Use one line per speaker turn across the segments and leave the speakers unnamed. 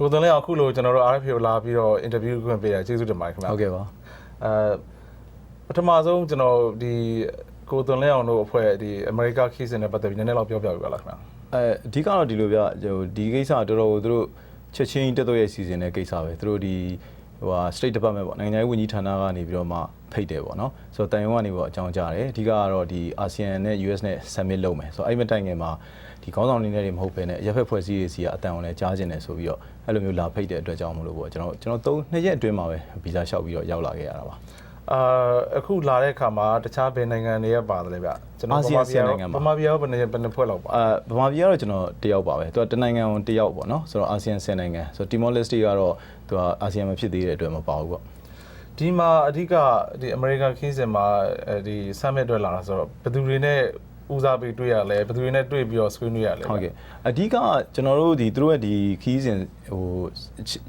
ကိုသွန်လေးအောင်အခုလိုကျွန်တော်တို့ RFA ကိုလာပြီးတော့ interview ခွင့်ပေးတာကျေးဇူးတင်ပါတယ်ခင်ဗျာ
ဟုတ်ကဲ့ပါ
အဲပထမဆုံးကျွန်တော်ဒီကိုသွန်လေးအောင်တို့အဖွဲ့ဒီ America case နဲ့ပတ်သက်ပြီးနည်းနည်းလောက်ပြောပြပေးပါလားခင်ဗျာ
အဲအဓိကတော့ဒီလိုဗျဟိုဒီကိစ္စကတော်တော်ကိုသူတို့ချက်ချင်းတက်တော့ရဲ့စီစဉ်တဲ့ကိစ္စပဲသူတို့ဒီ ဟိုဟာ State Department ပေါ့နိုင်ငံခြားရေးဝန်ကြီးဌာနကနေပြီးတော့မှဖိတ်တယ်ပေါ့နော်ဆိုတော့တိုင်ဝမ်ကနေပေါ့အကြောင်းကြားတယ်အဓိကကတော့ဒီ ASEAN နဲ့ US နဲ့ summit လုပ်မယ်ဆိုတော့အဲ့ဒီမတိုင်ခင်မှာဒီခေါင်းဆောင်တွေနဲ့တွေမဟုတ်ဘဲနဲ့ရပ်ဖက်ဖွဲ့စည်းရေးစီကအတန်အောင်လည်းကြားကျင်တယ်ဆိုပြီးတော့အဲ့လိုမျိုးလာဖိတ်တဲ့အတွက်ကြောင့်မလို့ပေါ့ကျွန်တော်ကျွန်တော်၃နှစ်ရက်အတွင်းမှာပဲဗီဇာလျှောက်ပြီးတော့ရောက်လာခဲ့ရတာပါ
အာအခုလာတဲ့အခါမှာတခြားဘယ်နိုင်ငံတွေကပါတယ်လဲဗျကျွန်တော်
အာဆီယံဆီယံနိုင်ငံပါ
ဗမာပြည်ရောဘယ်နှစ်ဘယ်နှစ်ဖွဲ့လောက်ပါ
အာဗမာပြည်ကတော့ကျွန်တော်တယောက်ပါပဲသူကတနိုင်ငံဝင်တယောက်ပေါ့နော်ဆိုတော့အာဆီယံ10နိုင်ငံဆိုတော့ Timor Leste ကတော့သူကအာဆီယံမဖြစ်သေးတဲ့အတွက်မပါဘူးပေါ့
ဒီမှာအဓိကဒီ American case မှာအဲဒီ summit အတွက်လာတာဆိုတော့ဘယ်သူတွေနဲ့ ဦးစားပေးတွေ့ရလဲဘယ်သူတွေနဲ့တွေ့ပြီးတော့ဆွေးနွေးရလဲ
ဟုတ်ကဲ့အဓိကကျွန်တော်တို့ဒီသူတို့ရဲ့ဒီခီးစဉ်ဟို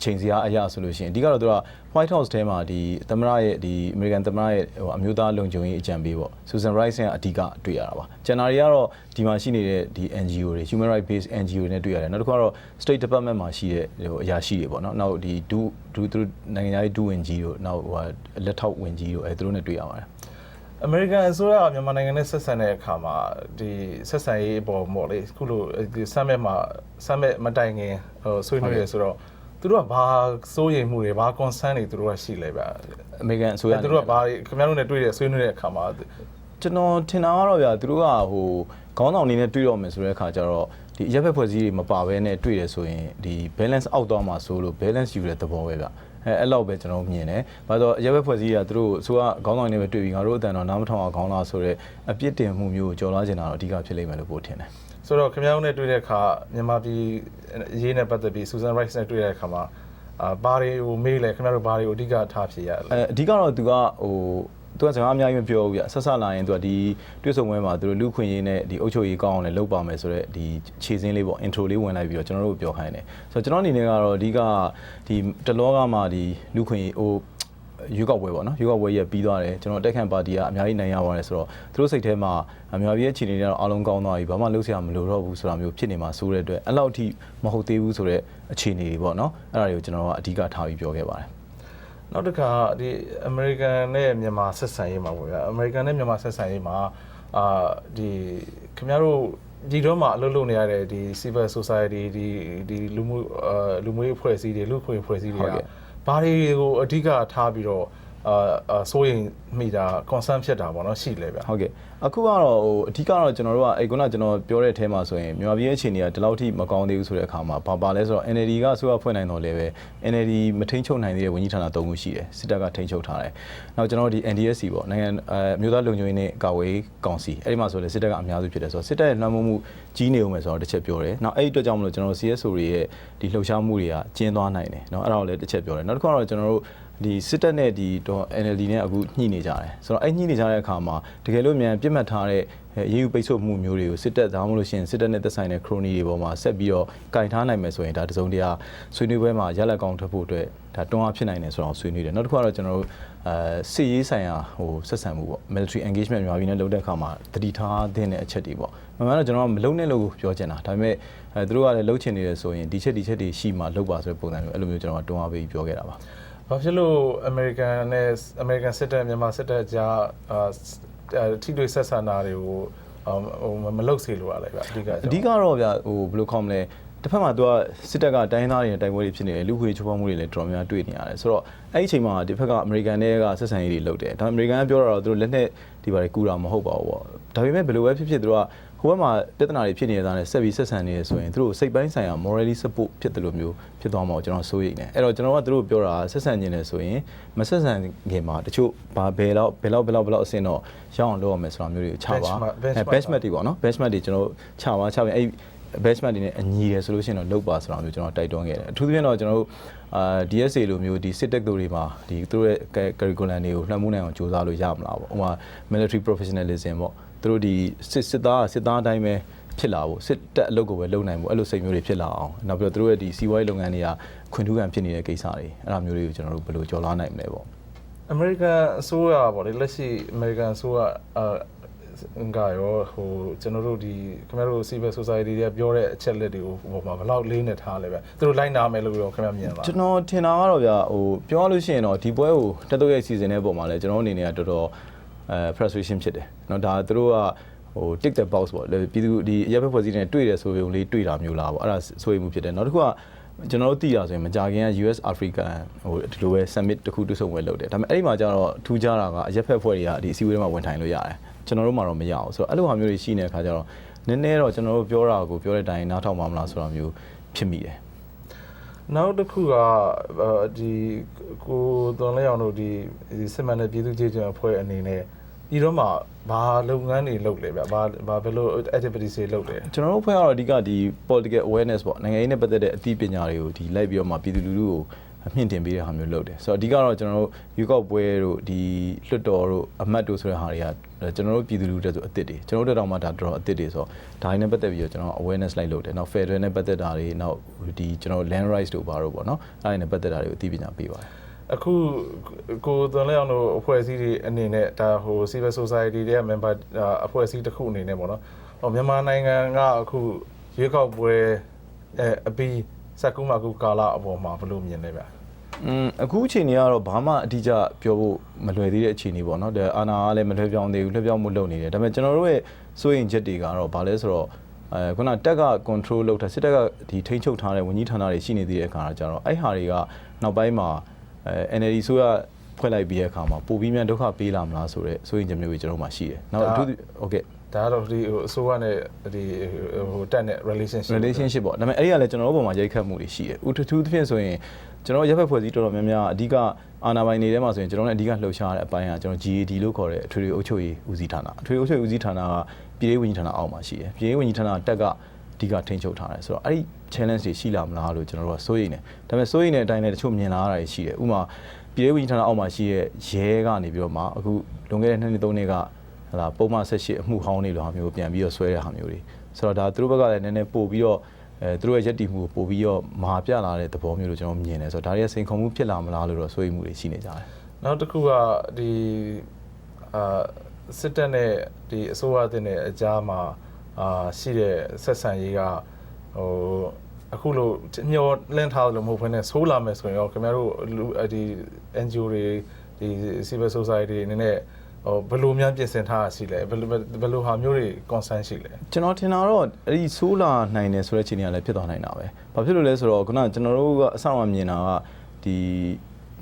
ချိန်စရာအရာဆိုလို့ရှိရင်အဓိကတော့သူက White House ထဲမှာဒီသမ္မတရဲ့ဒီ American သမ္မတရဲ့ဟိုအမျိုးသားလုံခြုံရေးအကြံပေးပေါ့ Susan Rice ကအဓိကတွေ့ရတာပါကျန်တာတွေကတော့ဒီမှာရှိနေတဲ့ဒီ NGO တွေ Human Rights Based NGO တွေနဲ့တွေ့ရတယ်နောက်တစ်ခုကတော့ State Department မှာရှိတဲ့ဟိုအရာရှိတွေပေါ့နော်နောက်ဒီဒူဒူသူတို့နိုင်ငံသားရေးဒူဝင်ကြီးတို့နောက်ဟိုလက်ထောက်ဝင်ကြီးတို့အဲသူတို့နဲ့တွေ့ရပါတယ်
အမေရိကန်အစိုးရကမြန်မာနိုင်ငံနဲ့ဆက်ဆံတဲ့အခါမှာဒီဆက်ဆံရေးအပေါ်ပေါ့လေခုလိုဒီ summit မှာ summit မတိုင်ခင်ဟိုဆွေးနွေးရဆိုတော့သူတို့ကဘာစိုးရိမ်မှုတွေဘာ concern တွေသူတို့ကရှိလဲဗျ
အမေရိကန်အစိုးရ
သူတို့ကဘာတွေခင်ဗျားတို့နဲ့တွေ့တဲ့ဆွေးနွေးတဲ့အခါမှာ
ကျွန်တော်ထင်တာကတော့ဗျာသူတို့ကဟိုခေါင်းဆောင်အနေနဲ့တွေ့တော့မယ်ဆိုတဲ့အခါကျတော့ ဒီအရက်ဖက်ဖွဲ့စည်းတွေမပါဘဲနဲ့တွေ့တယ်ဆိုရင်ဒီ balance အောက်သွားမှာဆိုလို့ balance ယူတဲ့သဘောပဲဗျအဲအဲ့လောက်ပဲကျွန်တော်မြင်တယ်။ဘာလို့အရက်ဖက်ဖွဲ့စည်းကသူတို့အစိုးရခေါင်းဆောင်တွေနဲ့ပဲတွေ့ပြီးငါတို့အတန်တော်နားမထောင်အောင်ခေါင်းလာဆိုတဲ့အပြစ်တင်မှုမျိုးကိုကြော်လာကျင်တာတော့အဓိကဖြစ်လိမ့်မယ်လို့ပို့ထင်တယ်
ဆိုတော့ခင်ဗျားတို့နဲ့တွေ့တဲ့အခါမြန်မာပြည်အရေးနဲ့ပတ်သက်ပြီး Susan Rice နဲ့တွေ့တဲ့အခါမှာအာဘာတွေကိုမေးလဲခင်ဗျားတို့ဘာတွေကိုအဓိကထားဖြေရလဲ
အဲအဓိကတော့သူကဟို သူကစကားအများကြီးမပြောဘူးဗျဆက်ဆက်လာရင်သူကဒီတွေ့ဆုံပွဲမှာသူတို့လူခွင့်ရေးနဲ့ဒီအုပ်ချုပ်ရေးကောင်းအောင်လည်းလုပ်ပါမယ်ဆိုတော့ဒီခြေစင်းလေးပေါ့ intro လေးဝင်လိုက်ပြီးတော့ကျွန်တော်တို့ပြောခိုင်းတယ်ဆိုတော့ကျွန်တော်အနေနဲ့ကတော့အဓိကဒီတလောကမှာဒီလူခွင့်ရေးဟိုရွေးကောက်ပွဲပေါ့နော်ရွေးကောက်ပွဲကြီးပြီးသွားတယ်ကျွန်တော်တက်ခန့်ပါတီကအများကြီးနိုင်ရပါတယ်ဆိုတော့သူတို့စိတ်ထဲမှာအများကြီးအခြေအနေတွေကတော့အားလုံးကောင်းသွားပြီဘာမှလုပ်စရာမလိုတော့ဘူးဆိုတာမျိုးဖြစ်နေမှာဆိုတဲ့အတွက်အဲ့လောက်အထိမဟုတ်သေးဘူးဆိုတော့အခြေအနေတွေပေါ့နော်အဲ့ဒါတွေကိုကျွန်တော်ကအဓိကထားပြီးပြောခဲ့ပါတယ်
နောက်တစ်ခါဒီ American နဲ့မြန်မာဆက်ဆံရေးမှာပေါ့ဗျာ American နဲ့မြန်မာဆက်ဆံရေးမှာအာဒီခင်ဗျားတို့ဒီတော့မှအလုပ်လုပ်နေရတဲ့ဒီ civil society ဒီဒီလူမှုအာလူမှုရေးအဖွဲ့အစည်းတွေလူ့ခွင့်အဖွဲ့အစည်းတွေကဘာတွေကိုအဓိကထားပြီးတော့ အာအာစိုးရင်မိတာ concern ဖြစ်တာပေါ့နော်ရှိလဲဗျာ
ဟုတ်ကဲ့အခုကတော့ဟိုအဓိကတော့ကျွန်တော်တို့ကအဲ့ခုနကကျွန်တော်ပြောတဲ့အထဲမှာဆိုရင်မြန်မာပြည်ရဲ့အခြေအနေကဒီလောက်ထိမကောင်းသေးဘူးဆိုတဲ့အခါမှာဘာပါလဲဆိုတော့ NLD ကအစိုးရဖွဲ့နိုင်တော့လည်းပဲ NLD မထိန်ချုပ်နိုင်သေးတဲ့ဝန်ကြီးဌာန၃ခုရှိတယ်စစ်တပ်ကထိန်ချုပ်ထားတယ်နောက်ကျွန်တော်တို့ဒီ NDSC ပေါ့နိုင်ငံအမျိုးသားလုံခြုံရေးနဲ့ကာဝေးကောင်စီအဲ့ဒီမှာဆိုလည်းစစ်တပ်ကအများစုဖြစ်တယ်ဆိုတော့စစ်တပ်ရဲ့နှမ်းမှုမှုကြီးနေအောင်မယ်ဆိုတော့တစ်ချက်ပြောတယ်နောက်အဲ့ဒီအတွက်ကြောင့်မလို့ကျွန်တော်တို့ CSO တွေရဲ့ဒီလှုပ်ရှားမှုတွေကကျင်းသွားနိုင်တယ်เนาะအဲ့ဒါကိုလည်းတစ်ချက်ပြောတယ်နောက်တစ်ခုကတော့ကျွန်တော်တို့ ဒီစစ်တပ်နဲ့ဒီတော့ NLD နဲ့အခုညှိနေကြတယ်ဆိုတော့အဲ့ညှိနေကြတဲ့အခါမှာတကယ်လို့မြန်ပြစ်မှတ်ထားတဲ့ရေးယူပိတ်ဆို့မှုမျိုးတွေကိုစစ်တပ်ဒါမှမဟုတ်ရှင်စစ်တပ်နဲ့သက်ဆိုင်တဲ့ခရိုနီတွေပေါ်မှာဆက်ပြီးတော့ကင်ထားနိုင်မယ်ဆိုရင်ဒါတစုံတရာဆွေးနွေးပွဲမှာရလက်ကောင်းထွက်ဖို့အတွက်ဒါတွန်းအားဖြစ်နိုင်တယ်ဆိုတော့ဆွေးနွေးတယ်နောက်တစ်ခုကတော့ကျွန်တော်တို့အဲစစ်ရေးဆိုင်ရာဟိုဆက်ဆံမှုပေါ့ military engagement မြန်မာပြည်နဲ့လုပ်တဲ့အခါမှာတတိထားတဲ့အချက်တွေပေါ့မှန်မှန်တော့ကျွန်တော်ကမလုံနဲ့လို့ပြောချင်တာဒါပေမဲ့အဲသူတို့ကလည်းလှုပ်ချင်နေတယ်ဆိုရင်ဒီချက်ဒီချက်တွေရှိမှလုပ်ပါဆိုတဲ့ပုံစံမျိုးအဲ့လိုမျိုးကျွန်တော်ကတွန်းအားပေးပြောခဲ့တာပါ
ဘာဖြစ်လို့ American နဲ့ American စစ်တပ်မြန်မာစစ်တပ်ကြားအာထိတွေ့ဆက်ဆံတာတွေကိုဟိုမလုပ်စေလို့ရလဲဗျအဓိက
အဓိကတော့ဗျဟိုဘယ်လိုခေါ်မလဲတစ်ဖက်မှာသူကစစ်တပ်ကတိုင်းသားတွေနဲ့တိုက်ပွဲတွေဖြစ်နေတယ်လူခွေချိုးဖောက်မှုတွေလည်းတော်တော်များများတွေ့နေရတယ်ဆိုတော့အဲ့ဒီအချိန်မှာဒီဘက်ကအမေရိကန်တွေကဆက်ဆံရေးတွေလုပ်တယ်ဒါအမေရိကန်ကပြောတာတော့သူတို့လက်နဲ့ဒီဘာတွေကူတာမဟုတ်ပါဘူးပေါ့ဒါပေမဲ့ဘယ်လိုပဲဖြစ်ဖြစ်သူတို့က ဟိုဘက်မှာပြဿနာတွေဖြစ်နေတာနဲ့ဆက်ပြီးဆက်ဆံနေရဆိုရင်သူတို့စိတ်ပိုင်းဆိုင်ရာ morally support ဖြစ်တယ်လို့မျိုးဖြစ်သွားမှာကိုကျွန်တော်စိုးရိမ်တယ်အဲ့တော့ကျွန်တော်ကသူတို့ပြောတာဆက်ဆံခြင်းနဲ့ဆိုရင်မဆက်ဆံခင်မှာတချို့ဘာဘယ်လောက်ဘယ်လောက်ဘယ်လောက်ဘယ်လောက်အဆင့်တော့ရအောင်လုပ်ရမယ်ဆိုတာမျိုးတွေကိုချပါအဲ benchmark တွေပေါ့နော် benchmark တွေကျွန်တော်ချပါချပါအဲ့ investment တွေနဲ့အညီတယ်ဆိုလို့ရှိရင်တော့လုပ်ပါဆိုတာမျိုးကျွန်တော်တိုက်တွန်းခဲ့တယ်အထူးသဖြင့်တော့ကျွန်တော်တို့အာ DSA လိုမျိုးဒီ sit tech တွေမှာဒီသူတို့ရဲ့ curriculum တွေကိုလွှမ်းမိုးနိုင်အောင်စူးစမ်းလို့ရမလားပေါ့ဥပမာ military professionalism ပေါ့ သူတို့ဒီစစ်စစ်သားစစ်သားအတိုင်းပဲဖြစ်လာဖို့စစ်တက်အလုပ်ကိုပဲလုပ်နိုင်ဖို့အဲ့လိုစိတ်မျိုးတွေဖြစ်လာအောင်နောက်ပြီးတော့သူတို့ရဲ့ဒီစီးပွားရေးလုပ်ငန်းတွေကခွင့်ထူးခံဖြစ်နေတဲ့ကိစ္စတွေအဲ့ဒါမျိုးတွေကိုကျွန်တော်တို့ဘယ်လိုကျော်လွှားနိုင်မလဲပေါ့
American အစိုးရပေါ့လေလက်ရှိ American အစိုးရအာကရောဟိုကျွန်တော်တို့ဒီခင်ဗျားတို့ civil society တွေကပြောတဲ့အချက်လက်တွေကိုဟိုမှာဘယ်လောက်လေးနဲ့ထားလဲဗျသူတို့လိုက်နာမယ်လို့ရောခင်ဗျားမြင်လား
ကျွန်တော်ထင်တာကတော့ဗျဟိုပြောရလို့ရှိရင်တော့ဒီပွဲကိုတက်တော့ရဲ့ season ရဲ့ပုံမှာလဲကျွန်တော်အနေနဲ့ကတော်တော် အဲ frustration ဖြစ်တယ်เนาะဒါသူတို့ကဟို tick the box ပေါ့လေပြည်သူဒီရပ်ဘက်ဖွဲ့စည်းတဲ့တွေ့တယ်ဆိုရုံလေးတွေ့တာမျိုးလားပေါ့အဲ့ဒါဆိုရင်မှုဖြစ်တယ်နောက်တစ်ခုကကျွန်တော်တို့သိတာဆိုရင်မကြခင်က US African ဟိုဒီလိုပဲ summit တစ်ခုတူဆုံပွဲလုပ်တယ်ဒါပေမဲ့အဲ့ဒီမှာကျတော့ထူးခြားတာကအရက်ဖက်ဖွဲ့တွေကဒီအစည်းအဝေးတွေမှာဝင်ထိုင်လို့ရတယ်ကျွန်တော်တို့မှာတော့မရအောင်ဆိုတော့အဲ့လိုဟာမျိုးတွေရှိနေတဲ့အခါကျတော့နည်းနည်းတော့ကျွန်တော်တို့ပြောတာကိုပြောတဲ့အတိုင်းနားထောင်ပါမလားဆိုတာမျိုးဖြစ်မိတယ်
နောက်တစ်ခုကအာဒီကိုသွန်လဲအောင်တို့ဒီဒီစစ်မှန်တဲ့ပြည်သူ့ကြေးချံအဖွဲ့အနေနဲ့ဒီတော့မှဘာလုပ်ငန်းတွေလုပ်လဲဗျဘာဘာဘယ်လို activities တွေလုပ်လဲ
ကျွန်တော်တို့ဖွဲ့ကတော့အဓိကဒီ political awareness ပေါ့နိုင်ငံရေးနဲ့ပတ်သက်တဲ့အသိပညာတွေကိုဒီလိုက်ပြီးတော့မှပြည်သူလူထုကို အမြင့်တင်ပေးတဲ့ဟာမျိုးလုပ်တယ်ဆိုတော့အဓိကတော့ကျွန်တော်တို့ရွေးကောက်ပွဲတို့ဒီလွှတ်တော်တို့အမတ်တို့ဆိုတဲ့ဟာတွေကကျွန်တော်တို့ပြည်သူလူထုတက်ဆိုအစ်စ်တွေကျွန်တော်တို့တက်တော့မှဒါတော်တော်အစ်စ်တွေဆိုတော့ဒါတွေနဲ့ပတ်သက်ပြီးတော့ကျွန်တော် awareness လိုက်လုပ်တယ်နောက် federal နဲ့ပတ်သက်တာတွေနောက်ဒီကျွန်တော် land rights တို့ဘာတို့ပေါ့နော်အဲ့ဒါတွေနဲ့ပတ်သက်တာတွေကိုအသိပညာပေးပါတယ်
အခုကိုသွန်လဲအောင်တို့အဖွဲ့အစည်းတွေအနေနဲ့ဒါဟို civil society တွေက member အာအဖွဲ့အစည်းတစ်ခုအနေနဲ့ပေါ့နော်ဟိုမြန်မာနိုင်ငံကအခုရွေးကောက်ပွဲအဲအပြီး စက်ကူးမကူကာလာအပေါ်မှာဘယ်လိုမြင်လဲဗျ
อืมအခုအချိန်ကြီးကတော့ဘာမှအတိအကျပြောဖို့မလွယ်သေးတဲ့အချိန်ကြီးပေါ့နော်ဒါအာနာကလည်းမလွှဲပြောင်းသေးဘူးလွှဲပြောင်းမှုလုပ်နေတယ်ဒါပေမဲ့ကျွန်တော်တို့ရဲ့စိုးရိမ်ချက်တွေကတော့ဘာလဲဆိုတော့အဲခုနတက်က control လုပ်တာစစ်တက်ကဒီထိန်းချုပ်ထားတဲ့ဝန်ကြီးဌာနတွေရှိနေသေးတဲ့အခါကျတော့အဲ့ဟာတွေကနောက်ပိုင်းမှာအဲ NLD ဆိုရဖွဲ့လိုက်ပြီးတဲ့အခါမှာပိုပြီးမြန်ဒုက္ခပေးလာမလားဆိုတော့စိုးရိမ်ချက်မျိုးတွေကျွန်တော်တို့မှာရှိတယ်။နောက်အခု okay
ဒါကတော့ဒီဟိုအစိုးရနဲ့ဒီဟိုတက်နဲ့ relationship
relationship ပေါ့ဒါပေမဲ့အဲ့ဒီကလည်းကျွန်တော်တို့ဘုံမှာရိုက်ခတ်မှုတွေရှိတယ်ဥထထူးသဖြင့်ဆိုရင်ကျွန်တော်ရပ်ဘက်ဖွဲ့စည်းတော်တော်များများအဓိကအာဏာပိုင်တွေထဲမှာဆိုရင်ကျွန်တော်လည်းအဓိကလှုပ်ရှားတဲ့အပိုင်းကကျွန်တော် GAD လို့ခေါ်တဲ့အထွေထွေအုပ်ချုပ်ရေးဦးစီးဌာနအထွေထွေအုပ်ချုပ်ရေးဦးစီးဌာနကပြည်ရေးဝန်ကြီးဌာနအောက်မှာရှိတယ်ပြည်ရေးဝန်ကြီးဌာနတက်ကအဓိကထိန်းချုပ်ထားတယ်ဆိုတော့အဲ့ဒီ challenge တွေရှိလာမလားလို့ကျွန်တော်တို့ကစိုးရိမ်တယ်ဒါပေမဲ့စိုးရိမ်တဲ့အတိုင်းလည်းတချို့မြင်လာရတာတွေရှိတယ်ဥပမာပြည်ရေးဝန်ကြီးဌာနအောက်မှာရှိတဲ့ရဲကနေပြီးတော့မှအခုလွန်ခဲ့တဲ့နှစ်နှစ်သုံးနှစ်က ဟလာပုံမှန်ဆက်ရှိအမှုဟောင်းတွေလိုဟာမျိုးပြန်ပြီးတော့ဆွဲတဲ့ဟာမျိုးတွေဆိုတော့ဒါသူတို့ဘက်ကလည်းနည်းနည်းပို့ပြီးတော့အဲသူတို့ရဲ့ယက်တီမှုကိုပို့ပြီးတော့မဟာပြလာတဲ့သဘောမျိုးလို့ကျွန်တော်မြင်တယ်ဆိုတော့ဒါတွေကစိန်ခေါ်မှုဖြစ်လာမလားလို့တော့စိုးရိမ်မှုတွေရှိနေကြတယ်
နောက်တစ်ခုကဒီအာစစ်တပ်နဲ့ဒီအစိုးရအသင်းနဲ့အကြားမှာအာရှိတဲ့ဆက်ဆံရေးကဟိုအခုလို့မျောလင့်ထားလို့မဟုတ်ဘဲနဲ့ဆိုးလာမယ်ဆိုရင်ရောခင်ဗျားတို့လူဒီ NGO တွေဒီ civil society တွေအနေနဲ့ ဟိုဘယ်လိုများပြင်ဆင်ထားတာရှိလဲဘယ်လိုဘယ်လိုဟာမျိုးတွေ concern ရှိလဲ
ကျွန်တော်ထင်တာတော့အဲ့ဒီဆိုးလာနိုင်တယ်ဆိုတဲ့အခြေအနေကလည်းဖြစ်သွားနိုင်တာပဲ။ဘာဖြစ်လို့လဲဆိုတော့ခုနကကျွန်တော်တို့ကအဆောင်အမြင်တာကဒီ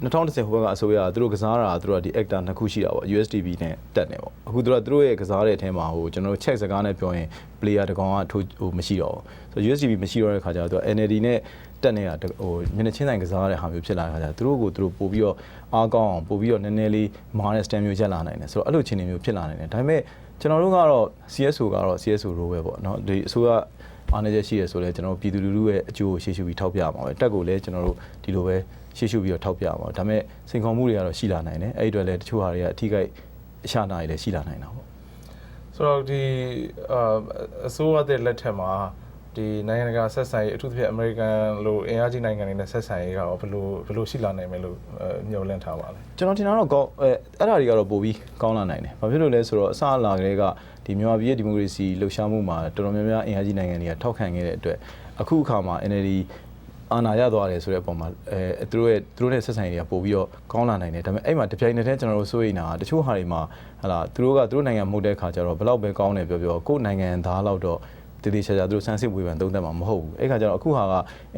2010ဟိုဘက်ကအစိုးရကသူတို့ကစားတာကသူတို့ကဒီ actor နှစ်ခုရှိတာပေါ့ USDB နဲ့တက်နေပေါ့အခုသူတို့ကသူတို့ရဲ့ကစားတဲ့အထဲမှာဟိုကျွန်တော်တို့ check စကားနဲ့ပြောရင် player တကောင်ကထိုးဟိုမရှိတော့ဘူးဆိုတော့ USDB မရှိတော့တဲ့ခါကျတော့သူက NLD နဲ့တက်နေတာဟိုမျက်နှာချင်းဆိုင်ကစားတဲ့ဟာမျိုးဖြစ်လာတဲ့ခါကျတော့သူတို့ကိုသူတို့ပို့ပြီးတော့အားကောင်းအောင်ပို့ပြီးတော့နည်းနည်းလေးမားတဲ့ stand မျိုးရက်လာနိုင်တယ်ဆိုတော့အဲ့လိုအခြေအနေမျိုးဖြစ်လာနိုင်တယ်ဒါပေမဲ့ကျွန်တော်တို့ကတော့ CSO ကတော့ CSO ရိုးပဲပေါ့နော်ဒီအစိုးရ အားနေချက်ရှိရဆိုလဲကျွန်တော်တို့ပြည်သူလူထုရဲ့အကျိုးကိုရှေ့ရှုပြီးထောက်ပြမှာပဲတက်ကိုလည်းကျွန်တော်တို့ဒီလိုပဲရှေ့ရှုပြီးတော့ထောက်ပြမှာဒါပေမဲ့စိန်ခေါ်မှုတွေကတော့ရှိလာနိုင်တယ်အဲ့ဒီအတွက်လည်းတချို့ဟာတွေကအထီးကိအရှာနာတွေလည်းရှိလာနိုင်တာပေါ့
ဆိုတော့ဒီအာအစိုးရတဲ့လက်ထက်မှာ ဒီနိုင်ငံတကာဆက်ဆံရေးအထူးသဖြင့်အမေရိကန်လိုအင်အားကြီးနိုင်ငံတွေနဲ့ဆက်ဆံရေးကရောဘယ်လိုဘယ်လိုရှိလာနိုင်မယ်လို့အဲမျှော်လင့်ထားပါလဲ
ကျွန်တော်ထင်တာတော့ကောင်းအဲအဲ့ဒါတွေကတော့ပိုပြီးကောင်းလာနိုင်တယ်။ဘာဖြစ်လို့လဲဆိုတော့အစအလာကလေးကဒီမြန်မာပြည်ရဲ့ဒီမိုကရေစီလှုပ်ရှားမှုမှာတော်တော်များများအင်အားကြီးနိုင်ငံတွေကထောက်ခံခဲ့တဲ့အတွက်အခုအခါမှာ NLD အာဏာရသွားတယ်ဆိုတဲ့အပေါ်မှာအဲသူတို့ရဲ့သူတို့ရဲ့ဆက်ဆံရေးတွေကပို့ပြီးတော့ကောင်းလာနိုင်တယ်ဒါပေမဲ့အဲ့မှာတပြိုင်နက်တည်းကျွန်တော်တို့စိုးရိမ်တာကတချို့ဟာတွေမှာဟလာသူတို့ကသူတို့နိုင်ငံမဟုတ်တဲ့ခါကျတော့ဘယ်လောက်ပဲကောင်းတယ်ပြောပြောကိုယ့်နိုင်ငံသားလောက်တော့ တည်တည်ချာချာသူတို့စမ်းစစ်ဝေဖန်သုံးသပ်မှာမဟုတ်ဘူးအဲ့ခါကျတော့အခုဟာက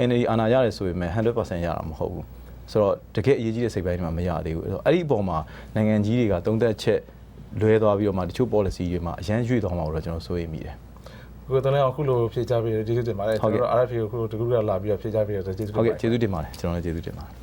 NLD အာဏာရတယ်ဆိုပေမဲ့100%ရတာမဟုတ်ဘူးဆိုတော့တကယ်အရေးကြီးတဲ့စိတ်ပိုင်းတွေမှာမရသေးဘူးအဲ့တော့အဲ့ဒီအပေါ်မှာနိုင်ငံကြီးတွေကတုံးသက်ချက်လွဲသွားပြီးတော့မှတချို့ policy တွေမှာအရန်ရွေ့သွားမှာတော့ကျွန်တော်စိုးရိမ်မိတယ်
ကိုယ်တည်းအခုလိုဖြေချပေးတယ်ကျေးဇူးတင်ပါတယ်
ဟုတ်
ကျွန်
ကဲ့
တော်တို့ RFA ကိုခုလိုတကူကလာပြီးတော့ဖြေချပေးတယ်ကျေးဇူးတင်
ဟုတ်
ပါတ
ကဲ့
ယ်
ကျေးဇူးတင်ပါတယ်ကျွန်တော်လည်းကျေးဇူးတင်ပါတယ်